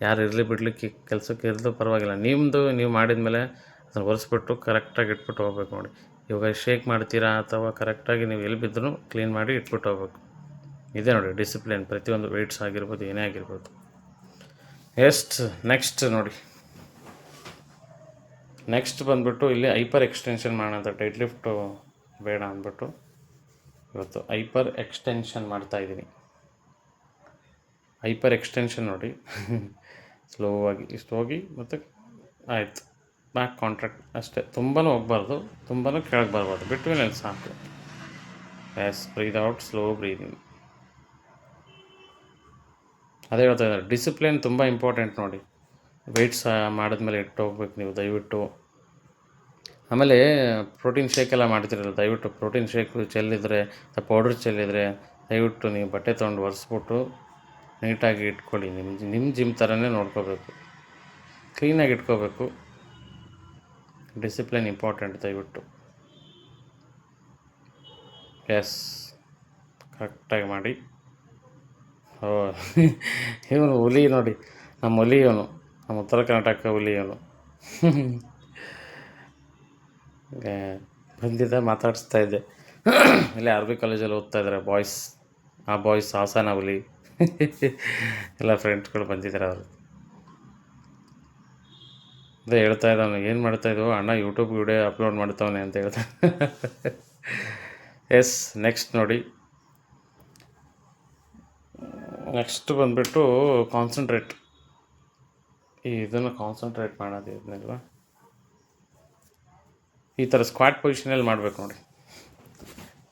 ಯಾರು ಇರಲಿ ಬಿಡ್ಲಿಕ್ಕೆ ಕೆಲಸಕ್ಕೆ ಇರಲು ಪರವಾಗಿಲ್ಲ. ನಿಮ್ಮದು ನೀವು ಮಾಡಿದ ಮೇಲೆ ಅದನ್ನು ಒರೆಸ್ಬಿಟ್ಟು ಕರೆಕ್ಟಾಗಿ ಇಟ್ಬಿಟ್ಟು ಹೋಗ್ಬೇಕು ನೋಡಿ. ಇವಾಗ ಶೇಕ್ ಮಾಡ್ತೀರಾ ಅಥವಾ ಕರೆಕ್ಟಾಗಿ ನೀವು ಎಲ್ಲಿ ಬಿದ್ದರೂ ಕ್ಲೀನ್ ಮಾಡಿ ಇಟ್ಬಿಟ್ಟು ಹೋಗ್ಬೇಕು. ಇದೆ ನೋಡಿ ಡಿಸಿಪ್ಲಿನ್ ಪ್ರತಿಯೊಂದು ವೆಯ್ಟ್ಸ್ ಆಗಿರ್ಬೋದು, ಏನೇ ಆಗಿರ್ಬೋದು. ಎಸ್ಟ್ ನೆಕ್ಸ್ಟ್ ನೋಡಿ. ನೆಕ್ಸ್ಟ್ ಬಂದುಬಿಟ್ಟು ಇಲ್ಲಿ ಐಪರ್ ಎಕ್ಸ್ಟೆನ್ಷನ್ ಅಂತ ಡೈಟ್ ಲಿಫ್ಟು ಬೇಡ ಅಂದ್ಬಿಟ್ಟು ಇವತ್ತು ಐಪರ್ ಎಕ್ಸ್ಟೆನ್ಷನ್ ಮಾಡ್ತಾಯಿದ್ದೀನಿ ಹೈಪರ್ ಎಕ್ಸ್ಟೆನ್ಷನ್ ನೋಡಿ. ಸ್ಲೋ ಆಗಿ ಇಷ್ಟು ಹೋಗಿ ಮತ್ತು ಆಯಿತು. ಬ್ಯಾಕ್ ಕಾಂಟ್ರಾಕ್ಟ್ ಅಷ್ಟೇ. ತುಂಬಾ ಹೋಗ್ಬಾರ್ದು ತುಂಬಾ ಕೆಳಗೆ ಬರಬಾರ್ದು. ಬಿಟ್ವೀನಲ್ಲಿ ಸಾಕು. Yes breathe out slow breathing ಅದೇ ಹೇಳ್ತಾ ಇದ್ದಾರೆ. ಡಿಸಿಪ್ಲಿನ್ ತುಂಬ ಇಂಪಾರ್ಟೆಂಟ್ ನೋಡಿ. ವೆಯ್ಟ್ಸ್ ಮಾಡಿದ್ಮೇಲೆ ಇಟ್ಟು ಹೋಗ್ಬೇಕು ನೀವು, ದಯವಿಟ್ಟು. ಆಮೇಲೆ, ಪ್ರೋಟೀನ್ ಶೇಕ್ ಎಲ್ಲ ಮಾಡ್ತಿರಲ್ಲ, ದಯವಿಟ್ಟು ಪ್ರೋಟೀನ್ ಶೇಕ್ ಚೆಲ್ಲಿದ್ರೆ ಅಥವಾ ಪೌಡ್ರ್ ಚೆಲ್ಲಿದ್ರೆ, ದಯವಿಟ್ಟು ನೀವು ಬಟ್ಟೆ ತೊಗೊಂಡು ಒರೆಸ್ಬಿಟ್ಟು ನೀಟಾಗಿ ಇಟ್ಕೊಳ್ಳಿ. ನಿಮ್ಮ ನಿಮ್ಮ ಜಿಮ್ ಥರನೇ ನೋಡ್ಕೋಬೇಕು. ಕ್ಲೀನಾಗಿ ಇಟ್ಕೋಬೇಕು. ಡಿಸಿಪ್ಲಿನ್ ಇಂಪಾರ್ಟೆಂಟ್, ದಯವಿಟ್ಟು. ಎಸ್ ಕರೆಕ್ಟಾಗಿ ಮಾಡಿ. ಓ ಇವನು ಹುಲಿ ನೋಡಿ. ನಮ್ಮ ಹುಲಿ ಇವನು ನಮ್ಮ ಉತ್ತರ ಕರ್ನಾಟಕ ಹುಲಿ ಇವನು ಬಂದಿದ್ದೆ ಮಾತಾಡಿಸ್ತಾ ಇದ್ದೆ. ಇಲ್ಲೇ ಆರ್ ಬಿ ಕಾಲೇಜಲ್ಲಿ ಓದ್ತಾ ಇದ್ದಾರೆ ಬಾಯ್ಸ್. ಆ ಬಾಯ್ಸ್ ಹಾಸನ ಹುಲಿ. ಎಲ್ಲ ಫ್ರೆಂಡ್ಸ್ಗಳು ಬಂದಿದ್ದಾರೆ ಅವರು. ಅದೇ ಹೇಳ್ತಾ ಇದ್ದಾನೆ, ಏನು ಮಾಡ್ತಾ ಇದ್ದವು ಅಣ್ಣ ಯೂಟ್ಯೂಬ್ ವಿಡಿಯೋ ಅಪ್ಲೋಡ್ ಮಾಡ್ತಾವನೆ ಅಂತ ಹೇಳ್ತಾ. ಎಸ್ ನೆಕ್ಸ್ಟ್ ನೋಡಿ. ನೆಕ್ಸ್ಟ್ ಬಂದುಬಿಟ್ಟು ಕಾನ್ಸಂಟ್ರೇಟ್ ಈ ಇದನ್ನು ಕಾನ್ಸಂಟ್ರೇಟ್ ಮಾಡೋದು ಇದನ್ನೆಲ್ಲ ಈ ಥರ ಸ್ಕ್ವಾಟ್ ಪೊಸಿಷನಲ್ಲಿ ಮಾಡಬೇಕು ನೋಡಿ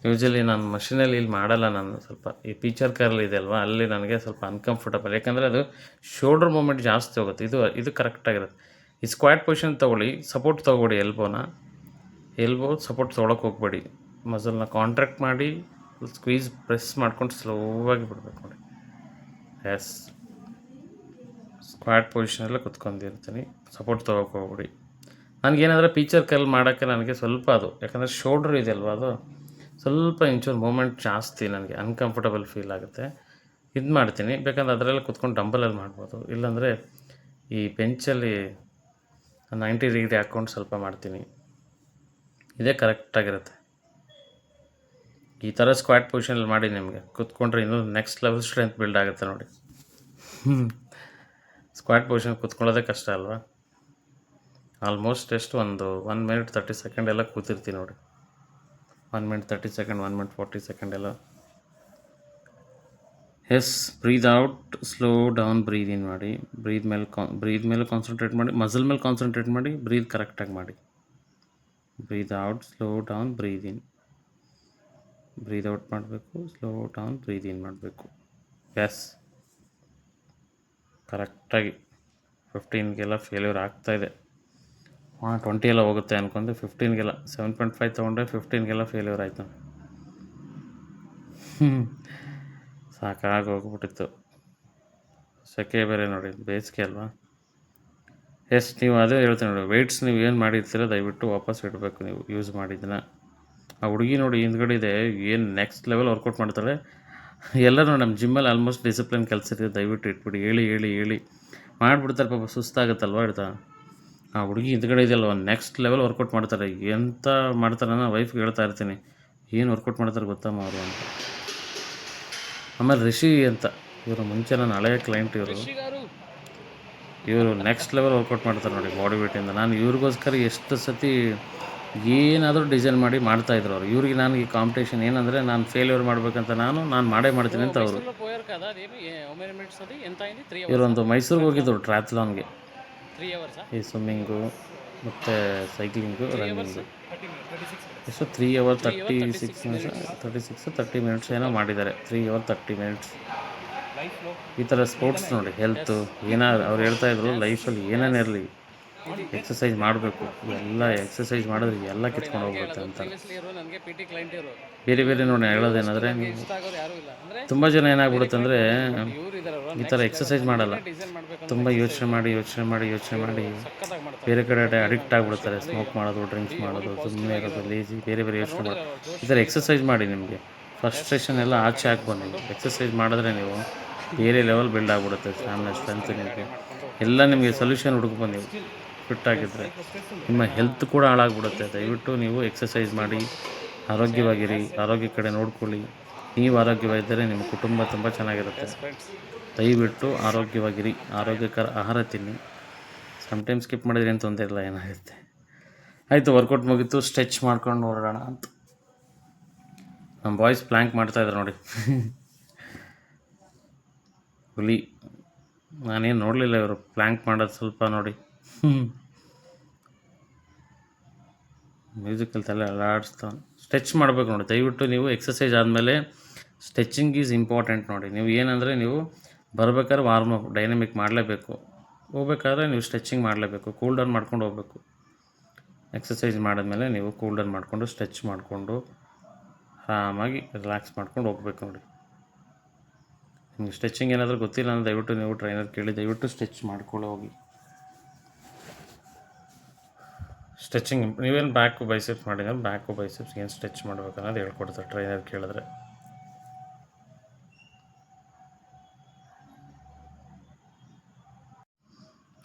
ಯೂಶಲಿ ನಾನು ಮಷಿನಲ್ಲಿ ಇಲ್ಲಿ ಮಾಡಲ್ಲ ನಾನು ಸ್ವಲ್ಪ. ಈ ಪೀಚರ್ ಕರ್ಲ್ ಇದೆ ಅಲ್ವಾ? ಅಲ್ಲಿ ನನಗೆ ಸ್ವಲ್ಪ ಅನ್ಕಂಫರ್ಟಬಲ್ ಯಾಕಂದರೆ ಅದು ಶೋಲ್ಡರ್ ಮೂಮೆಂಟ್ ಜಾಸ್ತಿ ಹೋಗುತ್ತೆ. ಇದು ಇದು ಕರೆಕ್ಟಾಗಿರುತ್ತೆ ಈ ಸ್ಕ್ವಾಟ್ ಪೊಸಿಷನ್ ತೊಗೊಳ್ಳಿ ಸಪೋರ್ಟ್ ತೊಗೊಬೇಡಿ ಎಲ್ಬೋನ ಎಲ್ಬೋ ಸಪೋರ್ಟ್ ತೊಗೊಳಕ್ಕೆ ಹೋಗ್ಬೇಡಿ. ಮಸಲ್ನ ಕಾಂಟ್ರ್ಯಾಕ್ಟ್ ಮಾಡಿ ಸ್ಕ್ವೀಸ್ ಪ್ರೆಸ್ ಮಾಡ್ಕೊಂಡು ಸ್ಲೋವಾಗಿ ಬಿಡಬೇಕು ನೋಡಿ ಎಸ್ ಸ್ಕ್ವಾಡ್ ಪೊಸಿಷನಲ್ಲೇ ಕುತ್ಕೊಂಡಿರ್ತೀನಿ. ಸಪೋರ್ಟ್ ತೊಗೋಕೆ ಹೋಗ್ಬಿಡಿ. ನನಗೇನಾದರೂ ಪೀಚರ್ ಕಲ್ ಮಾಡೋಕ್ಕೆ ನನಗೆ ಸ್ವಲ್ಪ ಅದು, ಯಾಕಂದರೆ ಶೋಲ್ಡ್ರ್ ಇದೆ ಅಲ್ವಾ ಅದು. ಸ್ವಲ್ಪ ಇಂಚೂರು ಮೂಮೆಂಟ್ ಜಾಸ್ತಿ ನನಗೆ ಅನ್ಕಂಫರ್ಟಬಲ್ ಫೀಲ್ ಆಗುತ್ತೆ. ಇದು ಮಾಡ್ತೀನಿ. ಬೇಕಂದ್ರೆ ಅದರಲ್ಲೇ ಕುತ್ಕೊಂಡು ಡಂಬಲಲ್ಲಿ ಮಾಡ್ಬೋದು. ಇಲ್ಲಾಂದರೆ ಈ ಬೆಂಚಲ್ಲಿ ನೈಂಟಿ ಡಿಗ್ರಿ ಹಾಕ್ಕೊಂಡು ಸ್ವಲ್ಪ ಮಾಡ್ತೀನಿ. ಇದೇ ಕರೆಕ್ಟಾಗಿರುತ್ತೆ ಈ ಥರ ಸ್ಕ್ವಾಟ್ ಪೊಸಿಷನಲ್ಲಿ ಮಾಡಿ ನಿಮಗೆ. ಕೂತ್ಕೊಂಡ್ರೆ ಇನ್ನೂ ನೆಕ್ಸ್ಟ್ ಲೆವೆಲ್ ಸ್ಟ್ರೆಂತ್ ಬಿಲ್ಡ್ ಆಗುತ್ತೆ ನೋಡಿ. ಸ್ಕ್ವಾಟ್ ಪೊಸಿಷನ್ ಕೂತ್ಕೊಳ್ಳೋದೇ ಕಷ್ಟ ಅಲ್ವಾ? ಆಲ್ಮೋಸ್ಟ್ ಎಷ್ಟು ಒಂದು ಒನ್ ಮಿನಿಟ್ ತರ್ಟಿ ಸೆಕೆಂಡ್ ಎಲ್ಲ ಕೂತಿರ್ತೀನಿ ನೋಡಿ. One minute thirty second one minute forty second ಎಲ್ಲ. Yes breathe out slow down breathe in ಮಾಡಿ. ಬ್ರೀದ್ ಮೇಲೆ ಕಾನ್ ಬ್ರೀದ್ ಮೇಲೆ ಕಾನ್ಸಂಟ್ರೇಟ್ ಮಾಡಿ. ಮಸಲ್ ಮೇಲೆ ಕಾನ್ಸಂಟ್ರೇಟ್ ಮಾಡಿ ಬ್ರೀದ್ ಕರೆಕ್ಟಾಗಿ ಮಾಡಿ. Breathe out slow down breathe in breathe out ಮಾಡಬೇಕು ಸ್ಲೋ ಡೌನ್ ಬ್ರೀದ್ ಇನ್ ಮಾಡಬೇಕು. ಎಸ್ ಕರೆಕ್ಟಾಗಿ ಫಿಫ್ಟೀನ್ಗೆಲ್ಲ ಫೇಲ್ಯೂರ್ ಆಗ್ತಾಯಿದೆ ಹಾಂ ಟ್ವೆಂಟಿ ಎಲ್ಲ ಹೋಗುತ್ತೆ ಅನ್ಕೊಂಡು ಫಿಫ್ಟೀನ್ಗೆಲ್ಲ ಸೆವೆನ್ ಪಾಯಿಂಟ್ ಫೈವ್ ತೊಗೊಂಡ್ರೆ ಫಿಫ್ಟೀನ್ಗೆಲ್ಲ ಫೇಲ್ಯೂರ್ ಆಯಿತು. ಹ್ಞೂ ಸಾಕಾಗಿ ಹೋಗ್ಬಿಟ್ಟಿತ್ತು ಸೆಕೆ ಬೇರೆ ನೋಡಿ, ಬೇಸಿಗೆ ಅಲ್ವಾ? ಎಸ್ ನೀವು ಅದೇ ಹೇಳ್ತೀನಿ ನೋಡಿ ವೆಯ್ಟ್ಸ್ ನೀವು ಏನು ಮಾಡಿರ್ತೀರ ದಯವಿಟ್ಟು ವಾಪಸ್ ಇಡಬೇಕು ನೀವು ಯೂಸ್ ಮಾಡಿದ್ದನ್ನ. ಆ ಹುಡುಗಿ ನೋಡಿ ಹಿಂದ್ಗಡೆ ಇದೆ ಏನು ನೆಕ್ಸ್ಟ್ ಲೆವೆಲ್ ವರ್ಕೌಟ್ ಮಾಡ್ತಾಳೆ. ಎಲ್ಲರೂ ನಮ್ಮ ಜಿಮ್ಮಲ್ಲಿ ಆಲ್ಮೋಸ್ಟ್ ಡಿಸಿಪ್ಲಿನ್ ಕೆಲಸ ಇದೆ ದಯವಿಟ್ಟು ಇಟ್ಬಿಡಿ ಹೇಳಿ ಹೇಳಿ ಹೇಳಿ. ಮಾಡಿಬಿಡ್ತಾರೆ ಪಾಪ ಸುಸ್ತಾಗುತ್ತಲ್ವ ಹೇಳ್ತಾ. ಆ ಹುಡುಗಿ ಹಿಂದ್ಗಡೆ ಇದೆಯಲ್ವ ನೆಕ್ಸ್ಟ್ ಲೆವೆಲ್ ವರ್ಕೌಟ್ ಮಾಡ್ತಾರೆ. ಎಂತ ಮಾಡ್ತಾರೆ ನಾನು ವೈಫ್ಗೆ ಹೇಳ್ತಾ ಇರ್ತೀನಿ. ಏನು ವರ್ಕೌಟ್ ಮಾಡ್ತಾರೆ ಗೊತ್ತಮ್ಮ ಅವರು ಅಂತ. ಆಮೇಲೆ ರಿಷಿ ಅಂತ ಇವರು ಮುಂಚೆ ನನ್ನ ಹಳೆಯ ಕ್ಲೈಂಟ್ ಇವರು. ಇವರು ನೆಕ್ಸ್ಟ್ ಲೆವೆಲ್ ವರ್ಕೌಟ್ ಮಾಡ್ತಾರೆ ನೋಡಿ ಬಾಡಿ ವೇಟಿಂದ ನಾನು ಇವ್ರಿಗೋಸ್ಕರ ಎಷ್ಟು ಸತಿ ಏನಾದರೂ ಡಿಸೈನ್ ಮಾಡಿ ಮಾಡ್ತಾಯಿದ್ರು ಅವರು. ಇವರಿಗೆ ನನಗೆ ಈ ಕಾಂಪಿಟೇಷನ್ ಏನಂದರೆ ನಾನು ಫೇಲ್ಯೂರ್ ಮಾಡಬೇಕಂತ ನಾನು ನಾನು ಮಾಡೇ ಮಾಡ್ತೀನಿ ಅಂತ ಅವರು. ಇವರೊಂದು ಮೈಸೂರಿಗೆ ಹೋಗಿದ್ದರು ಟ್ರಾತ್ಲಾನ್ಗೆ ಈ ಸ್ವಿಮ್ಮಿಂಗು ಮತ್ತು ಸೈಕ್ಲಿಂಗು ರನ್ನಿಂಗು ಎಷ್ಟು three hour thirty six minutes thirty six thirty minutes ಏನೋ ಮಾಡಿದ್ದಾರೆ. ತ್ರೀ ಅವರ್ ತರ್ಟಿ ಮಿನಿಟ್ಸ್ ಈ ಥರ ಸ್ಪೋರ್ಟ್ಸ್ ನೋಡಿ ಹೆಲ್ತು ಏನಾದ್ರು ಅವ್ರು ಹೇಳ್ತಾಯಿದ್ರು ಲೈಫಲ್ಲಿ ಏನೇನಿರಲಿ ಎಕ್ಸಸೈಸ್ ಮಾಡಬೇಕು. ಎಲ್ಲ ಎಕ್ಸಸೈಸ್ ಮಾಡಿದ್ರೆ ಎಲ್ಲ ಕಿತ್ಕೊಂಡು ಹೋಗ್ಬಿಡುತ್ತೆ ಅಂತ. ಬೇರೆ ಬೇರೆ ನೋಡಿ ಹೇಳೋದೇನಂದರೆ ತುಂಬ ಜನ ಏನಾಗ್ಬಿಡುತ್ತೆ ಅಂದರೆ ಈ ಥರ ಎಕ್ಸಸೈಸ್ ಮಾಡಲ್ಲ. ತುಂಬ ಯೋಚನೆ ಮಾಡಿ ಯೋಚನೆ ಮಾಡಿ ಯೋಚನೆ ಮಾಡಿ ಬೇರೆ ಕಡೆ ಅಡಿಕ್ಟ್ ಆಗಿಬಿಡ್ತಾರೆ ಸ್ಮೋಕ್ ಮಾಡೋದು ಡ್ರಿಂಕ್ಸ್ ಮಾಡೋದು ಸುಮ್ಮನೆ ಇರೋದು ಲೇಜಿ ಬೇರೆ ಬೇರೆ ಯೋಚನೆ ಮಾಡಿ. ಈ ಥರ ಎಕ್ಸಸೈಸ್ ಮಾಡಿ ನಿಮಗೆ. ಫ್ರಸ್ಟ್ರೇಷನ್ ಎಲ್ಲ ಆಚೆ ಹಾಕ್ಬೋದು ನೀವು. ಎಕ್ಸಸೈಸ್ ಮಾಡಿದ್ರೆ ನೀವು ಬೇರೆ ಲೆವೆಲ್ ಬಿಲ್ಡ್ ಆಗಿಬಿಡುತ್ತೆ. ಸ್ಟ್ಯಾಮಿನಾ ಸ್ಟ್ರೆಂತ್ ನಿಮಗೆ. ಎಲ್ಲ ನಿಮಗೆ ಸೊಲ್ಯೂಷನ್ ಹುಡುಕ್ಬೋದು ನೀವು. ಫಿಟ್ ಆಗಿದ್ದರೆ ನಿಮ್ಮ ಹೆಲ್ತ್ ಕೂಡ ಹಾಳಾಗ್ಬಿಡುತ್ತೆ. ದಯವಿಟ್ಟು ನೀವು ಎಕ್ಸಸೈಸ್ ಮಾಡಿ, ಆರೋಗ್ಯವಾಗಿರಿ, ಆರೋಗ್ಯ ಕಡೆ ನೋಡ್ಕೊಳ್ಳಿ. ನೀವು ಆರೋಗ್ಯವಾಗಿದ್ದರೆ ನಿಮ್ಮ ಕುಟುಂಬ ತುಂಬ ಚೆನ್ನಾಗಿರುತ್ತೆ. ದಯವಿಟ್ಟು ಆರೋಗ್ಯವಾಗಿರಿ, ಆರೋಗ್ಯಕರ ಆಹಾರ ತಿನ್ನಿ. ಸಮಟೈಮ್ಸ್ ಸ್ಕಿಪ್ ಮಾಡಿದ್ರೆ ಏನು ತೊಂದರೆ ಇಲ್ಲ, ಏನಾಗುತ್ತೆ. ಆಯಿತು ವರ್ಕೌಟ್ ಮುಗೀತು ಸ್ಟ್ರೆಚ್ ಮಾಡ್ಕೊಂಡು ನೋಡೋಣ ಅಂತ. ನಮ್ಮ ಬಾಯ್ಸ್ ಪ್ಲ್ಯಾಂಕ್ ಮಾಡ್ತಾಯಿದ್ರು ನೋಡಿ. ಹುಲಿ, ನಾನೇನು ನೋಡಲಿಲ್ಲ ಇವರು. ಪ್ಲ್ಯಾಂಕ್ ಮಾಡೋದು ಸ್ವಲ್ಪ ನೋಡಿ. ಮ್ಯೂಸಿಕಲ್ ತಲೆ ಅಲಾಡಿಸ್ತಾನೆ ಸ್ಟ್ರೆಚ್ ಮಾಡಬೇಕು ನೋಡಿ. ದಯವಿಟ್ಟು ನೀವು ಎಕ್ಸಸೈಸ್ ಆದಮೇಲೆ ಸ್ಟ್ರೆಚಿಂಗ್ ಈಸ್ ಇಂಪಾರ್ಟೆಂಟ್ ನೋಡಿ. ನೀವು ಏನಂದರೆ ನೀವು ಬರಬೇಕಾದ್ರೆ ವಾರ್ಮ್ ಅಪ್ ಡೈನಮಿಕ್ ಮಾಡಲೇಬೇಕು. ಹೋಗ್ಬೇಕಾದ್ರೆ ನೀವು ಸ್ಟ್ರೆಚಿಂಗ್ ಮಾಡಲೇಬೇಕು. ಕೂಲ್ ಡೌನ್ ಮಾಡ್ಕೊಂಡು ಹೋಗ್ಬೇಕು. ಎಕ್ಸಸೈಸ್ ಮಾಡಿದ್ಮೇಲೆ ನೀವು ಕೂಲ್ ಡೌನ್ ಮಾಡಿಕೊಂಡು ಸ್ಟ್ರೆಚ್ ಮಾಡಿಕೊಂಡು ಆರಾಮಾಗಿ ರಿಲ್ಯಾಕ್ಸ್ ಮಾಡ್ಕೊಂಡು ಹೋಗ್ಬೇಕು ನೋಡಿ. ನಿಮಗೆ ಸ್ಟ್ರೆಚಿಂಗ್ ಏನಾದರೂ ಗೊತ್ತಿಲ್ಲ ಅಂದರೆ ದಯವಿಟ್ಟು ನೀವು ಟ್ರೈನರ್ ಕೇಳಿ. ದಯವಿಟ್ಟು ಸ್ಟ್ರೆಚ್ ಮಾಡ್ಕೊಳ್ಳೋಗಿ ಹೋಗಿ. ಸ್ಟ್ರೆಚಿಂಗ್ ನೀವೇನು ಬ್ಯಾಕು ಬೈಸೆಪ್ಸ್ ಮಾಡಿದ್ರೆ ಬ್ಯಾಕು ಬೈಸೆಪ್ಸ್ ಏನು ಸ್ಟ್ರೆಚ್ ಮಾಡ್ಬೇಕು ಅನ್ನೋದು ಹೇಳ್ಕೊಡ್ತಾರೆ, ಟ್ರೈನರ್ ಕೇಳಿದ್ರೆ.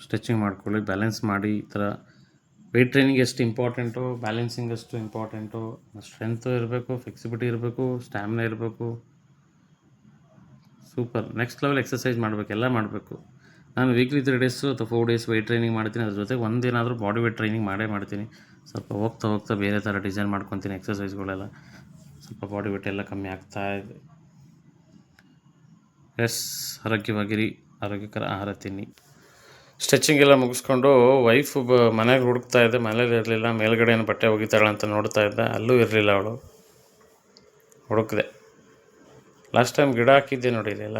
ಸ್ಟ್ರೆಚಿಂಗ್ ಮಾಡ್ಕೊಳ್ಳಿ, ಬ್ಯಾಲೆನ್ಸ್ ಮಾಡಿ, ಈ ಥರ ವೆಯ್ಟ್ ಟ್ರೈನಿಂಗ್ ಎಷ್ಟು ಇಂಪಾರ್ಟೆಂಟು, ಬ್ಯಾಲೆನ್ಸಿಂಗ್ ಅಷ್ಟು ಇಂಪಾರ್ಟೆಂಟು, ಸ್ಟ್ರೆಂತು ಇರಬೇಕು, ಫ್ಲೆಕ್ಸಿಬಿಲಿಟಿ ಇರಬೇಕು, ಸ್ಟ್ಯಾಮಿನಾ ಇರಬೇಕು. ಸೂಪರ್. ನೆಕ್ಸ್ಟ್ ಲೆವೆಲ್ ಎಕ್ಸಸೈಸ್ ಮಾಡಬೇಕು, ಎಲ್ಲ ಮಾಡಬೇಕು. ನಾನು ವೀಕ್ಲಿ ತ್ರೀ ಡೇಸು ಅಥವಾ ಫೋರ್ ಡೇಸ್ ವೆಯ್ಟ್ ಟ್ರೈನಿಂಗ್ ಮಾಡ್ತೀನಿ. ಅದ್ರ ಜೊತೆಗೆ ಒಂದೇನಾದರೂ ಬಾಡಿ ವೆಯ್ಟ್ ಟ್ರೈನಿಂಗ್ ಮಾಡೇ ಮಾಡ್ತೀನಿ. ಸ್ವಲ್ಪ ಹೋಗ್ತಾ ಹೋಗ್ತಾ ಬೇರೆ ಥರ ಡಿಸೈನ್ ಮಾಡ್ಕೊತೀನಿ ಎಕ್ಸಸೈಸ್ಗಳೆಲ್ಲ ಸ್ವಲ್ಪ ಬಾಡಿ ವೆಯ್ಟ್ ಎಲ್ಲ ಕಮ್ಮಿ ಆಗ್ತಾ ಇದೆ. ಎಸ್ ಆರೋಗ್ಯವಾಗಿರಿ. ಆರೋಗ್ಯಕರ ಆಹಾರ ತಿನ್ನಿ. ಸ್ಟಿಚಿಂಗ್ ಎಲ್ಲ ಮುಗಿಸ್ಕೊಂಡು ವೈಫ್ ಬ ಮನೆಗೆ ಹುಡುಕ್ತಾ ಇದ್ದೆ ಮನೇಲಿ ಇರಲಿಲ್ಲ ಮೇಲ್ಗಡೆ ಏನು ಬಟ್ಟೆ ಒಗಿತಾಳೆ ಅಂತ ನೋಡ್ತಾ ಇದ್ದೆ. ಅಲ್ಲೂ ಇರಲಿಲ್ಲ ಅವಳು. ಹುಡುಕಿದೆ. ಲಾಸ್ಟ್ ಟೈಮ್ ಗಿಡ ಹಾಕಿದ್ದೆ ನೋಡಿ, ಇಲ್ಲೆಲ್ಲ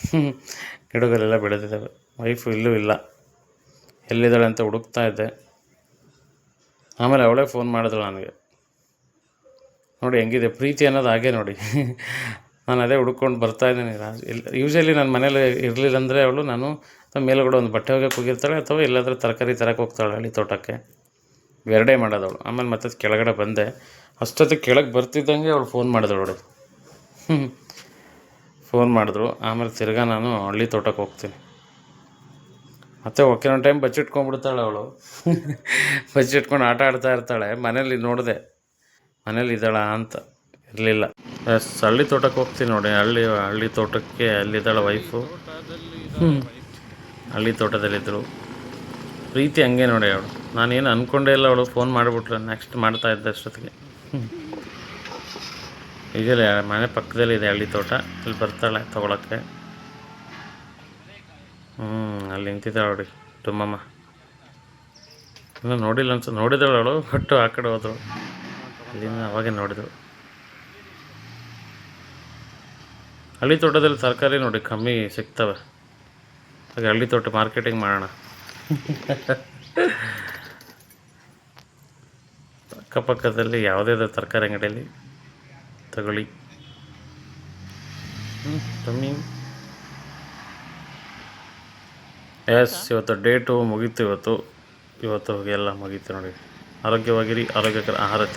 ಗಿಡಗಳೆಲ್ಲ ಬೆಳೆದಿದ್ದಾವೆ. ವೈಫು ಇಲ್ಲೂ ಇಲ್ಲ. ಎಲ್ಲಿದ್ದಾಳೆ ಅಂತ ಹುಡುಕ್ತಾ ಇದ್ದೆ. ಆಮೇಲೆ ಅವಳೇ ಫೋನ್ ಮಾಡಿದಳು ನನಗೆ. ನೋಡಿ ಹೆಂಗಿದೆ, ಪ್ರೀತಿ ಅನ್ನೋದು ಹಾಗೆ ನೋಡಿ. ನಾನು ಅದೇ ಹುಡ್ಕೊಂಡು ಬರ್ತಾ ಇದ್ದೀನಿ. ಯೂಶಲಿ ನನ್ನ ಮನೇಲಿ ಇರಲಿಲ್ಲ ಅಂದರೆ ಅವಳು ನಾನು ಮೇಲುಗಡೆ ಒಂದು ಬಟ್ಟೆ ಹೋಗಕ್ಕೆ ಹೋಗಿರ್ತಾಳೆ ಅಥವಾ ಎಲ್ಲಾದರೂ ತರಕಾರಿ ತರಕ್ಕೆ ಹೋಗ್ತಾಳೆ ಹಳ್ಳಿ ತೋಟಕ್ಕೆ. ಎರಡೇ ಮಾಡೋದವಳು ಆಮೇಲೆ ಮತ್ತೆ ಕೆಳಗಡೆ ಬಂದೆ. ಅಷ್ಟೊತ್ತಿಗೆ ಕೆಳಗೆ ಬರ್ತಿದ್ದಂಗೆ ಅವಳು ಫೋನ್ ಮಾಡಿದಳು ನೋಡಿ. ಫೋನ್ ಮಾಡಿದ್ರು. ಆಮೇಲೆ ತಿರ್ಗಾ ನಾನು ಹಳ್ಳಿ ತೋಟಕ್ಕೆ ಹೋಗ್ತೀನಿ. ಮತ್ತೆ ಒಂದು ಟೈಮ್ ಬಚ್ಚಿಟ್ಕೊಂಡ್ಬಿಡ್ತಾಳೆ ಅವಳು. ಬಚ್ಚಿಟ್ಕೊಂಡು ಆಟ ಆಡ್ತಾ ಇರ್ತಾಳೆ. ಮನೇಲಿ ನೋಡಿದೆ ಮನೇಲಿ ಇದ್ದಾಳ ಅಂತ ಇರಲಿಲ್ಲ. ಎಸ್ ಹಳ್ಳಿ ತೋಟಕ್ಕೆ ಹೋಗ್ತೀನಿ ನೋಡಿ. ಹಳ್ಳಿ ಹಳ್ಳಿ ತೋಟಕ್ಕೆ ಅಲ್ಲಿದ್ದಾಳೆ ವೈಫು ಹಳ್ಳಿ ತೋಟದಲ್ಲಿದ್ದರು ಪ್ರೀತಿ ಹಂಗೆ ನೋಡಿ ಅವಳು. ನಾನೇನು ಅಂದ್ಕೊಂಡೇ ಇಲ್ಲ ಅವಳು. ಫೋನ್ ಮಾಡಿಬಿಟ್ರೆ ನೆಕ್ಸ್ಟ್ ಮಾಡ್ತಾ ಇದ್ದೆ ಅಷ್ಟೊತ್ತಿಗೆ. ಈಗಲೇ ಮನೆ ಪಕ್ಕದಲ್ಲಿದೆ ಹಳ್ಳಿ ತೋಟ. ಅಲ್ಲಿ ಬರ್ತಾಳೆ ತೊಗೊಳಕ್ಕೆ. ಹ್ಞೂ ಅಲ್ಲಿ ನಿಂತಿದ್ದಾಳೆ ನೋಡಿ ತುಂಬಮ್ಮ ಇನ್ನೂ ನೋಡಿಲ್ಲ ಅನ್ಸ ನೋಡಿದಳು ಅವಳು ಬಟ್ಟು ಆ ಕಡೆ ಹೋದಳು ಅಲ್ಲಿಂದ ಅವಾಗೆ ನೋಡಿದ್ರು. ಹಳ್ಳಿ ತೋಟದಲ್ಲಿ ತರಕಾರಿ ನೋಡಿ ಕಮ್ಮಿ ಸಿಗ್ತವೆ. ಹಾಗೆ ಹಳ್ಳಿ ತೋಟ ಮಾರ್ಕೆಟಿಂಗ್ ಮಾಡೋಣ. ಅಕ್ಕಪಕ್ಕದಲ್ಲಿ ಯಾವುದೇ ತರಕಾರಿ ಅಂಗಡಿಯಲ್ಲಿ ತಗೊಳ್ಳಿ ಹ್ಞೂ ಕಮ್ಮಿ ಎಸ್ ಇವತ್ತು ಡೇಟು ಮುಗೀತು ಇವತ್ತು. ಇವತ್ತು ಹೋಗಿ ಎಲ್ಲ ಮುಗೀತು ನೋಡಿ. ಆರೋಗ್ಯವಾಗಿರಿ ಆರೋಗ್ಯಕರ ಆಹಾರ ತಿನ್ನಿ.